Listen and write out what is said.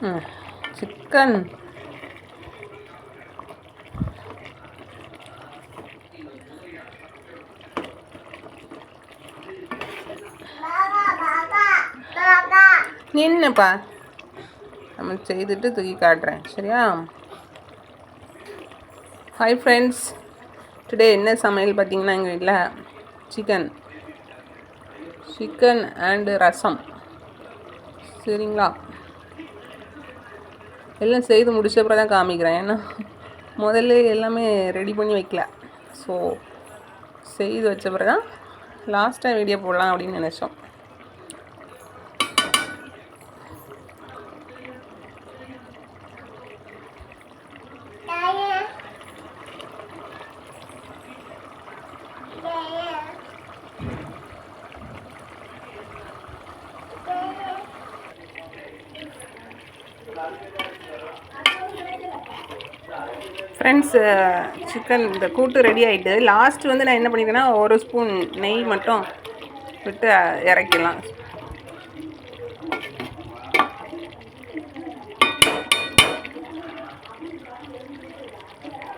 Chicken. நின்னுப்பா. நம்ம செய்துட்டு தூக்கி காட்டுறேன். சரியா? ஹாய் ஃப்ரெண்ட்ஸ் டுடே என்ன சமையல் பார்த்தீங்கன்னா எங்கள் வீட்டில் சிக்கன் சிக்கன் அண்டு ரசம். சரிங்களா? எல்லாம் செய்து முடிச்ச அப்புறம் தான் காமிக்கிறேன். ஏன்னா முதல்ல எல்லாமே ரெடி பண்ணி வைக்கல. ஸோ செய்து வச்ச பிறகு தான் லாஸ்ட்டாக வீடியோ போடலாம் அப்படின்னு நினச்சோம். ஃப்ரெண்ட்ஸு சிக்கன் uh, இந்த கூட்டு ரெடி ஆகிட்டு லாஸ்ட் வந்து நான் என்ன பண்ணிக்கிறேன்னா ஒரு ஸ்பூன் நெய் மட்டும் விட்டு இறக்கிடலாம்.